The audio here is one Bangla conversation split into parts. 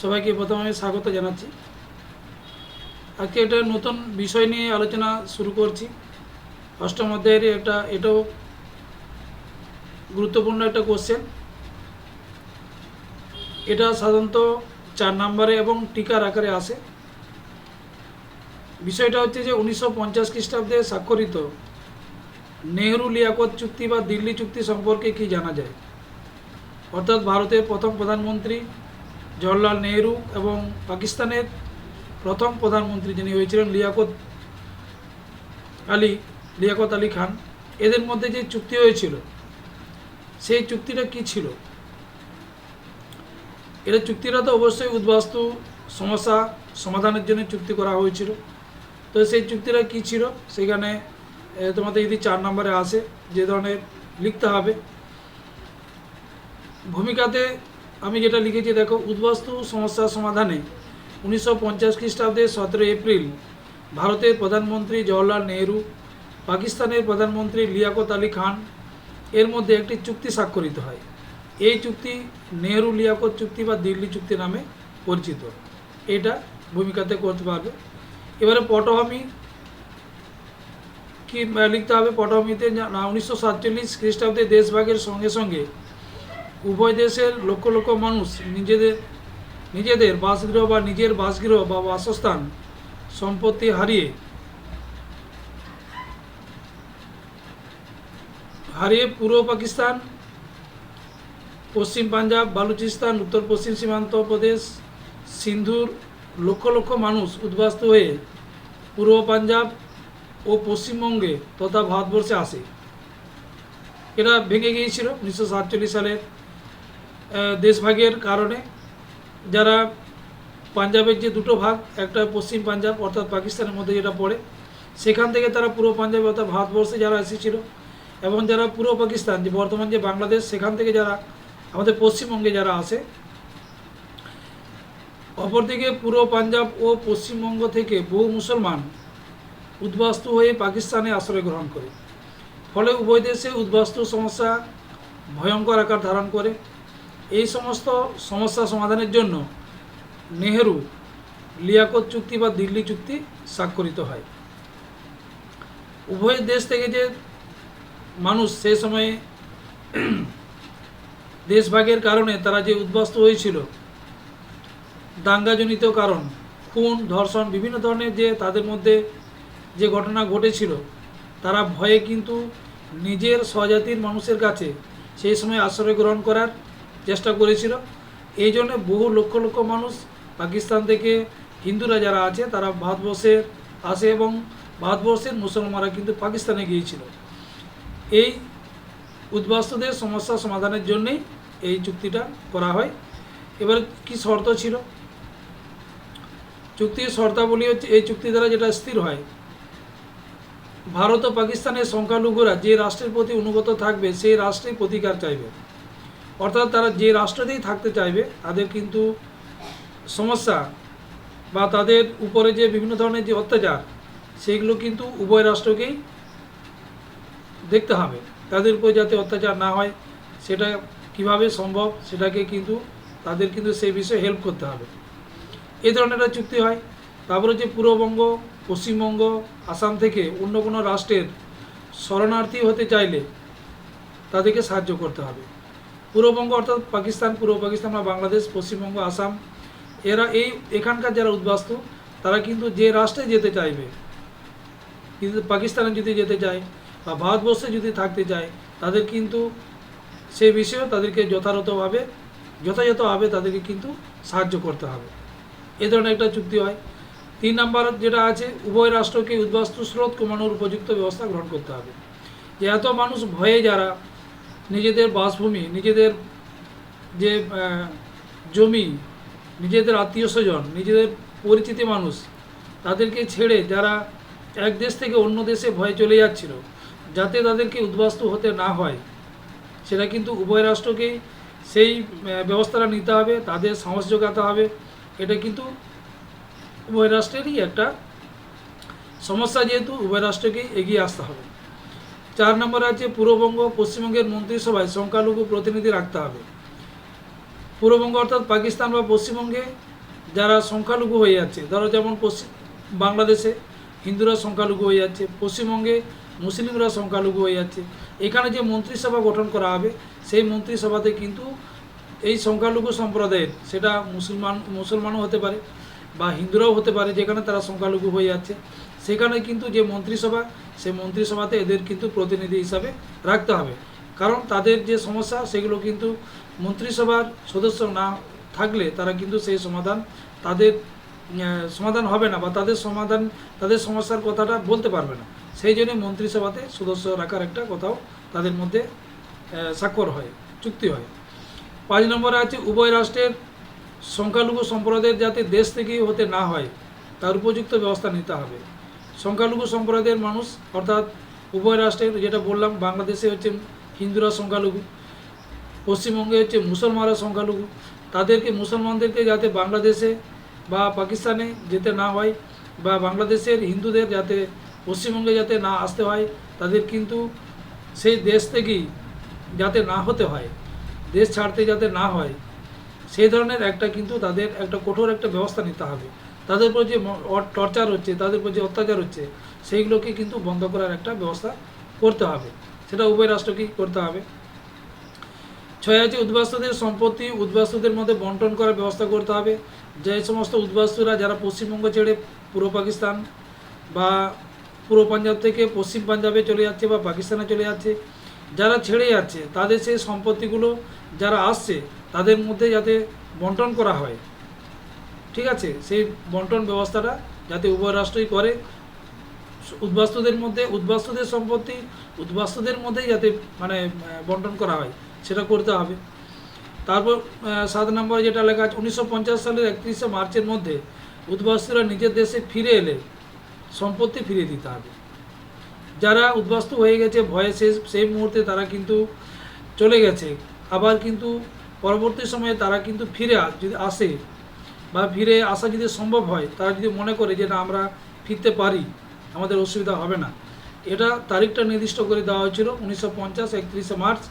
সবাইকে প্রথমে আমি স্বাগত জানাচ্ছি। আজকে একটা নতুন বিষয় নিয়ে আলোচনা শুরু করছি। অষ্টম অধ্যায়ের একটা এটাও গুরুত্বপূর্ণ একটা কোশ্চেন এটা সাধারণত চার নম্বরে এবং টিকার আকারে আসে। বিষয়টা হচ্ছে যে উনিশশো পঞ্চাশ খ্রিস্টাব্দে স্বাক্ষরিত নেহরু লিয়াকত চুক্তি বা দিল্লি চুক্তি সম্পর্কে কি জানা যায়? অর্থাৎ ভারতের প্রথম প্রধানমন্ত্রী জওহরলাল নেহরু এবং পাকিস্তানের প্রথম প্রধানমন্ত্রী যিনি হয়েছিলেন লিয়াকত আলী লিয়াকত আলী খান, এদের মধ্যে যে চুক্তি হয়েছিল, সেই চুক্তিটা কি ছিল? এটা চুক্তিটা তো অবশ্যই উদ্বাস্তু সমস্যা সমাধানের জন্য চুক্তি করা হয়েছিল। তো সেই চুক্তিটা কি ছিল? সেখানে তোমাদের যদি চার নম্বরে আসে, যে ধরনের লিখতে হবে। ভূমিকাতে আমি যেটা লিখেছি, দেখো, উদ্বাস্তু সমস্যা সমাধানে উনিশশো পঞ্চাশ খ্রিস্টাব্দে সতেরো এপ্রিল ভারতের প্রধানমন্ত্রী জওহরলাল নেহরু, পাকিস্তানের প্রধানমন্ত্রী লিয়াকত আলী খান এর মধ্যে একটি চুক্তি স্বাক্ষরিত হয়। এই চুক্তি নেহরু লিয়াকত চুক্তি বা দিল্লি চুক্তি নামে পরিচিত। এটা ভূমিকাতে করতে পারবে এবারে পটভূমি কি, লিখতে হবে, পটভূমিতে উনিশশো সাতচল্লিশ খ্রিস্টাব্দে দেশভাগের সঙ্গে সঙ্গে উভয় দেশের লক্ষ লক্ষ মানুষ নিজেদের নিজেদের বাসগৃহ বা নিজের বাসগৃহ বা বাসস্থান সম্পত্তি হারিয়ে হারিয়ে পূর্ব পাকিস্তান, পশ্চিম পাঞ্জাব, বালুচিস্তান, উত্তর পশ্চিম সীমান্ত প্রদেশ, সিন্ধুর লক্ষ লক্ষ মানুষ উদ্বাস্ত হয়ে পূর্ব পাঞ্জাব ও পশ্চিমবঙ্গে তথা ভারতবর্ষে আসে। এরা ভেঙে গিয়েছিল উনিশশো সাতচল্লিশ সালের দেশভাগের কারণে যারা পাঞ্জাবের যে দুটো ভাগ, একটা পশ্চিম পাঞ্জাব, অর্থাৎ পাকিস্তানের মধ্যে যেটা পড়ে, সেখান থেকে তারা পূর্ব পাঞ্জাব, অর্থাৎ ভারতবর্ষে যারা এসেছিল এবং যারা পূর্ব পাকিস্তান, যে বর্তমান যে বাংলাদেশ, সেখান থেকে যারা, আমাদের পশ্চিমবঙ্গে যারা আসে অপরদিকে পূর্ব পাঞ্জাব ও পশ্চিমবঙ্গ থেকে বহু মুসলমান উদ্বাস্তু হয়ে পাকিস্তানে আশ্রয় গ্রহণ করে। ফলে উভয় দেশে উদ্বাস্তু সমস্যা ভয়ঙ্কর আকার ধারণ করে। এই সমস্ত সমস্যা সমাধানের জন্য নেহেরু, লিয়াকত চুক্তি বা দিল্লি চুক্তি স্বাক্ষরিত হয়। উভয় দেশ থেকে যে মানুষ সে সময়ে দেশভাগের কারণে তারা যে উদ্বাস্তু হয়েছিল, দাঙ্গাজনিত কারণ, খুন, ধর্ষণ, বিভিন্ন ধরনের যে তাদের মধ্যে যে ঘটনা ঘটেছিল, তারা ভয়ে কিন্তু নিজের স্বজাতির মানুষের কাছে সেই সময় আশ্রয় গ্রহণ করার চেষ্টা করেছিল। এই জন্য বহু লক্ষ লক্ষ মানুষ পাকিস্তান থেকে হিন্দুরা যারা আছে, তারা ভারতবর্ষে আসে এবং ভারতবর্ষের মুসলমানরা কিন্তু পাকিস্তানে গিয়েছিল। এই উদ্বাস্তুদের সমস্যা সমাধানের জন্যেই এই চুক্তিটা করা হয়। এবার কি শর্ত ছিল? চুক্তির শর্তাবলী হচ্ছে, এই চুক্তি দ্বারা যেটা স্থির হয়, ভারত ও পাকিস্তানের সংখ্যালঘুরা যে রাষ্ট্রের প্রতি অনুগত থাকবে, সেই রাষ্ট্রেই প্রতিকার চাইবে। অর্থাৎ তারা যে রাষ্ট্রতেই থাকতে চাইবে, তাদের কিন্তু সমস্যা বা তাদের উপরে যে বিভিন্ন ধরনের যে অত্যাচার, সেগুলো কিন্তু উভয় রাষ্ট্রকেই দেখতে হবে। তাদের উপর যাতে অত্যাচার না হয়, সেটা কীভাবে সম্ভব, সেটাকে কিন্তু তাদের কিন্তু সেই বিষয়ে হেল্প করতে হবে। এই ধরনের একটা চুক্তি হয়। তারপরে যে পূর্ববঙ্গ, পশ্চিমবঙ্গ, আসাম থেকে অন্য কোনো রাষ্ট্রের শরণার্থী হতে চাইলে তাদেরকে সাহায্য করতে হবে। পূর্ববঙ্গ অর্থাৎ পাকিস্তান, পূর্ব পাকিস্তান বা বাংলাদেশ, পশ্চিমবঙ্গ, আসাম, এরা এই এখানকার যারা উদ্বাস্তু, তারা কিন্তু যে রাষ্ট্রে যেতে চাইবে, কিন্তু পাকিস্তানে যদি যেতে চায় বা ভারতবর্ষে যদি থাকতে চায়, তাদের কিন্তু সেই বিষয়েও তাদেরকে যথাযথভাবে যথাযথভাবে তাদেরকে কিন্তু সাহায্য করতে হবে। এ ধরনের একটা চুক্তি হয়। তিন নাম্বার যেটা আছে, উভয় রাষ্ট্রকে উদ্বাস্তু স্রোত কমানোর উপযুক্ত ব্যবস্থা গ্রহণ করতে হবে। যে এত মানুষ ভয়ে যারা নিজেদের বাসভূমি, নিজেদের যে জমি, নিজেদের আত্মীয় স্বজন, নিজেদের পরিচিতি মানুষ, তাদেরকে ছেড়ে যারা এক দেশ থেকে অন্য দেশে ভয়ে চলে যাচ্ছিল, যাতে তাদেরকে উদ্বাস্তু হতে না হয়, সেটা কিন্তু উভয় রাষ্ট্রকেই সেই ব্যবস্থাটা নিতে হবে, তাদের সাহস যোগাতে হবে, এটা কিন্তু উভয় রাষ্ট্রেরই একটা সমস্যা যেহেতু উভয় রাষ্ট্রকেই এগিয়ে আসতে হবে। চার নম্বর আছে পূর্ববঙ্গ পশ্চিমবঙ্গের মন্ত্রিসভায় সংখ্যালঘু প্রতিনিধি রাখতে হবে। পূর্ববঙ্গ অর্থাৎ পাকিস্তান বা পশ্চিমবঙ্গে যারা সংখ্যালঘু হয়ে যাচ্ছে, ধরো যেমন পশ্চিম বাংলাদেশে হিন্দুরা সংখ্যালঘু হয়ে যাচ্ছে, পশ্চিমবঙ্গে মুসলিমরা সংখ্যালঘু হয়ে যাচ্ছে। এখানে যে মন্ত্রিসভা গঠন করা হবে, সেই মন্ত্রিসভাতে কিন্তু এই সংখ্যালঘু সম্প্রদায়ের, সেটা মুসলমান মুসলমানও হতে পারে বা হিন্দুরাও হতে পারে যেখানে তারা সংখ্যালঘু হয়ে যাচ্ছে সেখানে কিন্তু যে মন্ত্রিসভা সেই মন্ত্রিসভাতে এদের কিন্তু প্রতিনিধি হিসাবে রাখতে হবে। কারণ তাদের যে সমস্যা, সেগুলো কিন্তু মন্ত্রিসভার সদস্য না থাকলে তারা কিন্তু সেই সমাধান তাদের সমাধান হবে না বা তাদের সমাধান, তাদের সমস্যার কথাটা বলতে পারবে না। সেই জন্য মন্ত্রিসভাতে সদস্য রাখার একটা কথাও তাদের মধ্যে স্বাক্ষর হয়, চুক্তি হয়। পাঁচ নম্বরে আছে উভয় রাষ্ট্রের সংখ্যালঘু সম্প্রদায়ের যাতে দেশ থেকেই হতে না হয়, তার উপযুক্ত ব্যবস্থা নিতে হবে। সংখ্যালঘু সম্প্রদায়ের মানুষ, অর্থাৎ উভয় রাষ্ট্রের, যেটা বললাম, বাংলাদেশে হচ্ছে হিন্দুরা সংখ্যালঘু, পশ্চিমবঙ্গে হচ্ছে মুসলমানরা সংখ্যালঘু, তাদেরকে মুসলমানদেরকে যাতে বাংলাদেশে বা পাকিস্তানে যেতে না হয় বা বাংলাদেশের হিন্দুদের যাতে পশ্চিমবঙ্গে যাতে না আসতে হয়, তাদের কিন্তু সেই দেশ থেকেই যাতে না হতে হয়, দেশ ছাড়তে যাতে না হয় সেই ধরনের একটা কিন্তু তাদের একটা কঠোর একটা ব্যবস্থা নিতে হবে। তাদের উপর যে টর্চার হচ্ছে, তাদের উপর যে অত্যাচার হচ্ছে, সেইগুলোকে কিন্তু বন্ধ করার একটা ব্যবস্থা করতে হবে। সেটা উভয় রাষ্ট্রকেই করতে হবে। ছয় আছে উদ্বাস্তুদের সম্পত্তি, উদ্বাস্তুদের মধ্যে বন্টন করার ব্যবস্থা করতে হবে। যে সমস্ত উদ্বাস্তুরা যারা পশ্চিমবঙ্গ ছেড়ে পূর্ব পাকিস্তান বা পূর্ব পাঞ্জাব থেকে পশ্চিম পাঞ্জাবে চলে যাচ্ছে বা পাকিস্তানে চলে যাচ্ছে যারা ছেড়ে যাচ্ছে, তাদের সেই সম্পত্তিগুলো যারা আসছে, তাদের মধ্যে যাতে বন্টন করা হয়। ঠিক আছে? সেই বন্টন ব্যবস্থাটা যাতে উভয় রাষ্ট্রই করে। উদ্বাস্তুদের মধ্যে, উদ্বাস্তুদের সম্পত্তি, উদ্বাস্তুদের মধ্যেই যাতে মানে বন্টন করা হয়, সেটা করতে হবে। তারপর সাত নম্বরে যেটা লেখা আছে, উনিশশো পঞ্চাশ সালের একত্রিশে মার্চের মধ্যে উদ্বাস্তুরা নিজের দেশে ফিরে এলে সম্পত্তি ফিরিয়ে দিতে হবে। যারা উদ্বাস্তু হয়ে গেছে, ভয়ে সে, সেই মুহূর্তে তারা কিন্তু চলে গেছে। আবার কিন্তু পরবর্তী সময়ে তারা কিন্তু ফিরে যদি আসে বা ফিরে আসা যদি সম্ভব হয়, তারা যদি মনে করে যে না, আমরা ফিরতে পারি, আমাদের অসুবিধা হবে না। এটা তারিখটা নির্দিষ্ট করে দেওয়া হয়েছিল উনিশশো পঞ্চাশ, একত্রিশে মার্চ।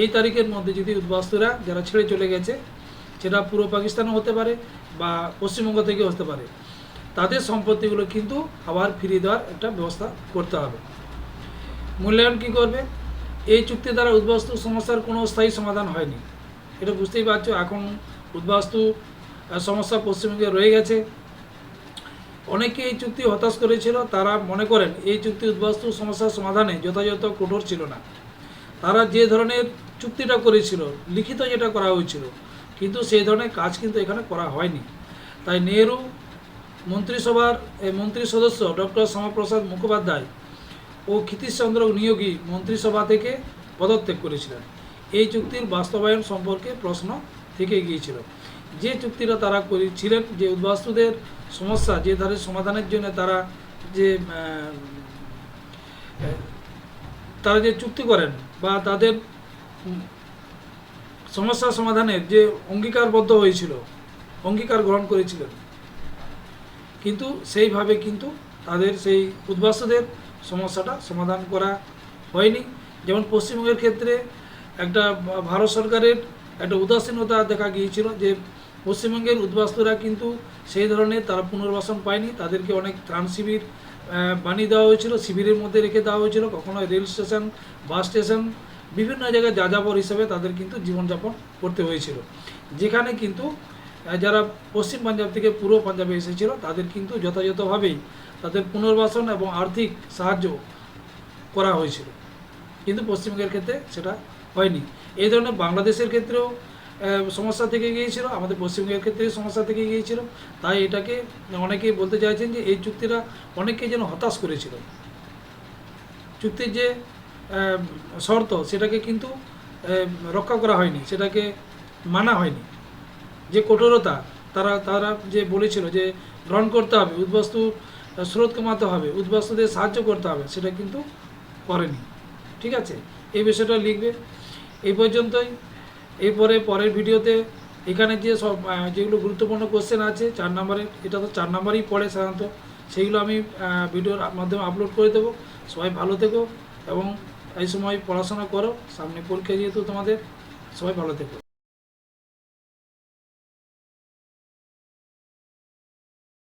এই তারিখের মধ্যে যদি উদ্বাস্তুরা যারা ছেড়ে চলে গেছে, সেটা পূর্ব পাকিস্তানও হতে পারে বা পশ্চিমবঙ্গ থেকে হতে পারে। তাদের সম্পত্তিগুলো কিন্তু আবার ফিরিয়ে দেওয়ার একটা ব্যবস্থা করতে হবে। মূল্যায়ন কী করবে? এই চুক্তি দ্বারা উদ্বাস্তু সমস্যার কোনো স্থায়ী সমাধান হয়নি। এটা বুঝতেই পারছ, এখন উদ্বাস্তু সমস্যা পশ্চিমবঙ্গে রয়ে গেছে। অনেকে এই চুক্তি হতাশ করেছিল, তারা মনে করেন এই চুক্তি উদ্বাস্তু সমস্যার সমাধানে যথাযথ কঠোর ছিল না। তারা যে ধরনের চুক্তিটা করেছিল, লিখিত যেটা করা হয়েছিল, কিন্তু সেই ধরনের কাজ কিন্তু এখানে করা হয়নি। তাই নেহেরু মন্ত্রিসভার মন্ত্রী সদস্য ডক্টর শ্যামাপ্রসাদ মুখোপাধ্যায় ও ক্ষিতীশচন্দ্র নিয়োগী মন্ত্রিসভা থেকে পদত্যাগ করেছিলেন। এই চুক্তির বাস্তবায়ন সম্পর্কে প্রশ্ন থেকে গিয়েছিল। যে চুক্তিটা তারা করেছিলেন, যে উদ্বাস্তুদের সমস্যা, যে ধারে সমাধানের জন্য তারা যে তারা যে চুক্তি করেন বা তাদের সমস্যা সমাধানের যে অঙ্গীকারবদ্ধ হয়েছিল, অঙ্গীকার গ্রহণ করেছিলেন। কিন্তু সেইভাবে কিন্তু তাদের সেই উদ্বাস্তুদের সমস্যাটা সমাধান করা হয়নি। যেমন পশ্চিমবঙ্গের ক্ষেত্রে একটা ভারত সরকারের একটা উদাসীনতা দেখা গিয়েছিল যে পশ্চিমবঙ্গের উদ্বাস্তুরা কিন্তু সেই ধরনের তারা পুনর্বাসন পায়নি। তাদেরকে অনেক ত্রাণ শিবির বানিয়ে দেওয়া হয়েছিল, শিবিরের মধ্যে রেখে দেওয়া হয়েছিল। কখনো রেল স্টেশন, বাস স্টেশন, বিভিন্ন জায়গায় যাযাবর হিসেবে তাদের কিন্তু জীবনযাপন করতে হয়েছিল। যেখানে কিন্তু যারা পশ্চিম পাঞ্জাব থেকে পূর্ব পাঞ্জাবে এসেছিল, তাদের কিন্তু যথাযথভাবেই তাদের পুনর্বাসন এবং আর্থিক সাহায্য করা হয়েছিল। কিন্তু পশ্চিমবঙ্গের ক্ষেত্রে সেটা হয়নি। এই ধরনের বাংলাদেশের ক্ষেত্রেও সমস্যা থেকে গিয়েছিল, আমাদের পশ্চিমবঙ্গের ক্ষেত্রে সমস্যা থেকে গিয়েছিল। তাই এটাকে অনেকেই বলতে চাইছেন যে, এই চুক্তিটা অনেককে যেন হতাশ করেছিল। চুক্তির যে শর্ত, সেটাকে কিন্তু রক্ষা করা হয়নি, সেটাকে মানা হয়নি। যে কঠোরতা, তারা তারা যে বলেছিল যে, গ্রহণ করতে হবে, উদ্বাস্তু স্রোত কমাতে হবে, উদ্বাস্তুদের সাহায্য করতে হবে, সেটা কিন্তু করেনি। ঠিক আছে? এই বিষয়টা লিখবে। এই পর্যন্তই। এরপরে পরের ভিডিওতে এখানে যে সব যেগুলো গুরুত্বপূর্ণ কোশ্চেন আছে, চার নম্বরের এটা তো চার নম্বরই পড়ে সাধারণত, সেইগুলো আমি ভিডিওর মাধ্যমে আপলোড করে দেবো। সবাই ভালো থেকো এবং এই সময় পড়াশোনা করো। সামনে পরীক্ষা যেহেতু তোমাদের, সবাই ভালো থেকো।